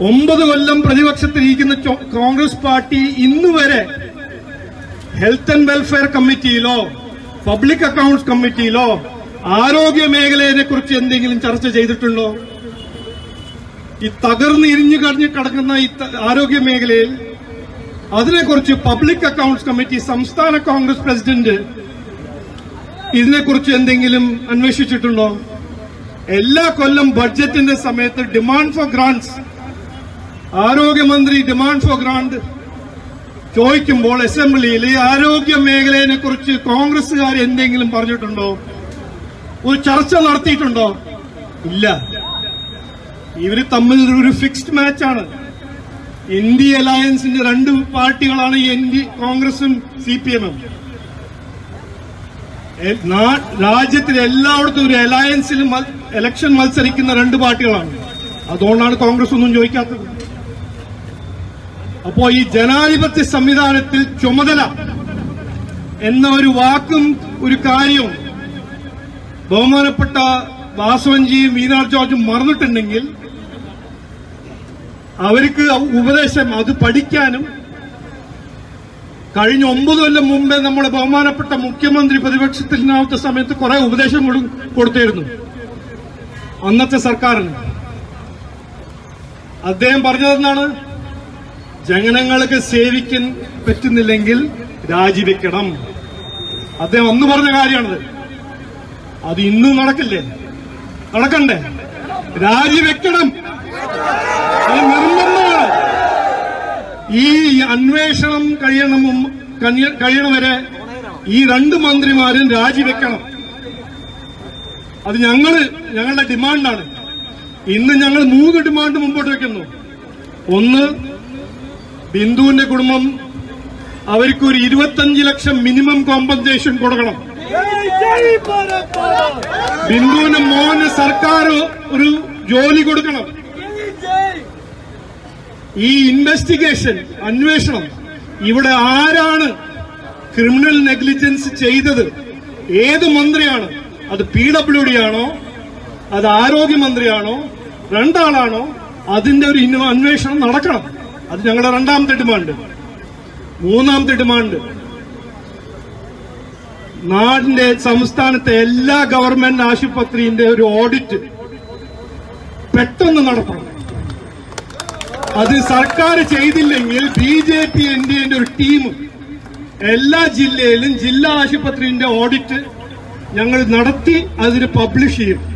ഒമ്പത് കൊല്ലം പ്രതിപക്ഷത്തിരിക്കുന്ന കോൺഗ്രസ് പാർട്ടി ഇന്ന് വരെ ഹെൽത്ത് ആൻഡ് വെൽഫെയർ കമ്മിറ്റിയിലോ പബ്ലിക് അക്കൗണ്ട്സ് കമ്മിറ്റിയിലോ ആരോഗ്യ മേഖലയെ കുറിച്ച് എന്തെങ്കിലും ചർച്ച ചെയ്തിട്ടുണ്ടോ? ഈ തകർന്ന് ഇരിഞ്ഞു കഴിഞ്ഞ് കിടക്കുന്ന ഈ ആരോഗ്യ മേഖലയിൽ അതിനെക്കുറിച്ച് പബ്ലിക് അക്കൗണ്ട്സ് കമ്മിറ്റി സംസ്ഥാന കോൺഗ്രസ് പ്രസിഡന്റ് ഇതിനെക്കുറിച്ച് എന്തെങ്കിലും അന്വേഷിച്ചിട്ടുണ്ടോ? എല്ലാ കൊല്ലം ബഡ്ജറ്റിന്റെ സമയത്ത് ഡിമാൻഡ് ഫോർ ഗ്രാന്റ്സ് ആരോഗ്യമന്ത്രി ഡിമാൻഡ് ഫോർ ഗ്രാന്റ് ചോദിക്കുമ്പോൾ അസംബ്ലിയിൽ ആരോഗ്യ മേഖലയെ കുറിച്ച് കോൺഗ്രസുകാർ എന്തെങ്കിലും പറഞ്ഞിട്ടുണ്ടോ? ഒരു ചർച്ച നടത്തിയിട്ടുണ്ടോ? ഇല്ല. ഇവർ തമ്മിൽ ഒരു ഫിക്സ്ഡ് മാച്ചാണ് ഇന്ത്യ അലയൻസിന്റെ രണ്ട് പാർട്ടികളാണ് കോൺഗ്രസും സി പി എമ്മും രാജ്യത്തിലെ എല്ലായിടത്തും ഒരു അലയൻസിൽ ഇലക്ഷൻ മത്സരിക്കുന്ന രണ്ട് പാർട്ടികളാണ്. അതുകൊണ്ടാണ് കോൺഗ്രസ് ഒന്നും ചോദിക്കാത്തത്. അപ്പോ ഈ ജനാധിപത്യ സംവിധാനത്തിൽ ചുമതല എന്ന ഒരു വാക്കും ഒരു കാര്യവും ബഹുമാനപ്പെട്ട വാസവൻജിയും മീനാർ ജോർജും മറന്നിട്ടുണ്ടെങ്കിൽ അവർക്ക് ഉപദേശം അത് പഠിക്കാനും കഴിഞ്ഞ ഒമ്പത് കൊല്ലം മുമ്പേ നമ്മുടെ ബഹുമാനപ്പെട്ട മുഖ്യമന്ത്രി പ്രതിപക്ഷത്തിനാവത്തെ സമയത്ത് കുറെ ഉപദേശം കൊടുത്തിരുന്നു. അന്നത്തെ സർക്കാരിന്. അദ്ദേഹം പറഞ്ഞതെന്നാണ് ജനങ്ങൾക്ക് സേവിക്കാൻ പറ്റുന്നില്ലെങ്കിൽ രാജിവെക്കണം. അദ്ദേഹം അന്ന് പറഞ്ഞ കാര്യമാണത്. അത് ഇന്നും നടക്കില്ലേ? നടക്കണ്ടേ? രാജിവെക്കണം. നിർബന്ധമാണ്. ഈ അന്വേഷണം കഴിയണം കഴിയ- കഴിയണവരെ ഈ രണ്ട് മന്ത്രിമാരും രാജിവെക്കണം. അത് ഞങ്ങൾ ഞങ്ങളുടെ ഡിമാൻഡാണ്. ഇന്ന് ഞങ്ങൾ മൂന്ന് ഡിമാൻഡ് മുമ്പോട്ട് വെക്കുന്നു. ഒന്ന് ബിന്ദുവിന്റെ കുടുംബം അവർക്ക് ഒരു ഇരുപത്തഞ്ച് ലക്ഷം മിനിമം കോമ്പൻസേഷൻ കൊടുക്കണം. ബിന്ദുവിന് മോന് സർക്കാർ ഒരു ജോലി കൊടുക്കണം. ഈ ഇൻവെസ്റ്റിഗേഷൻ അന്വേഷണം ഇവിടെ ആരാണ് ക്രിമിനൽ നെഗ്ലിജൻസ് ചെയ്തത്? ഏത് മന്ത്രിയാണ്? അത് പി ഡബ്ല്യു ഡി ആണോ? അത് ആരോഗ്യമന്ത്രിയാണോ? രണ്ടാളാണോ? അതിന്റെ ഒരു അന്വേഷണം നടക്കണം. അത് ഞങ്ങളുടെ രണ്ടാമത്തെ ഡിമാൻഡ്. മൂന്നാമത്തെ ഡിമാൻഡ്. നാടിന്റെ സംസ്ഥാനത്തെ എല്ലാ ഗവൺമെന്റ് ആശുപത്രിന്റെ ഒരു ഓഡിറ്റ് പെട്ടെന്ന് നടത്തണം. അത് സർക്കാർ ചെയ്തില്ലെങ്കിൽ B J P N D എന്റെ ഒരു ടീം എല്ലാ ജില്ലയിലും ജില്ലാ ആശുപത്രിന്റെ ഓഡിറ്റ് ഞങ്ങൾ നടത്തി അതിന് പബ്ലിഷ് ചെയ്യും.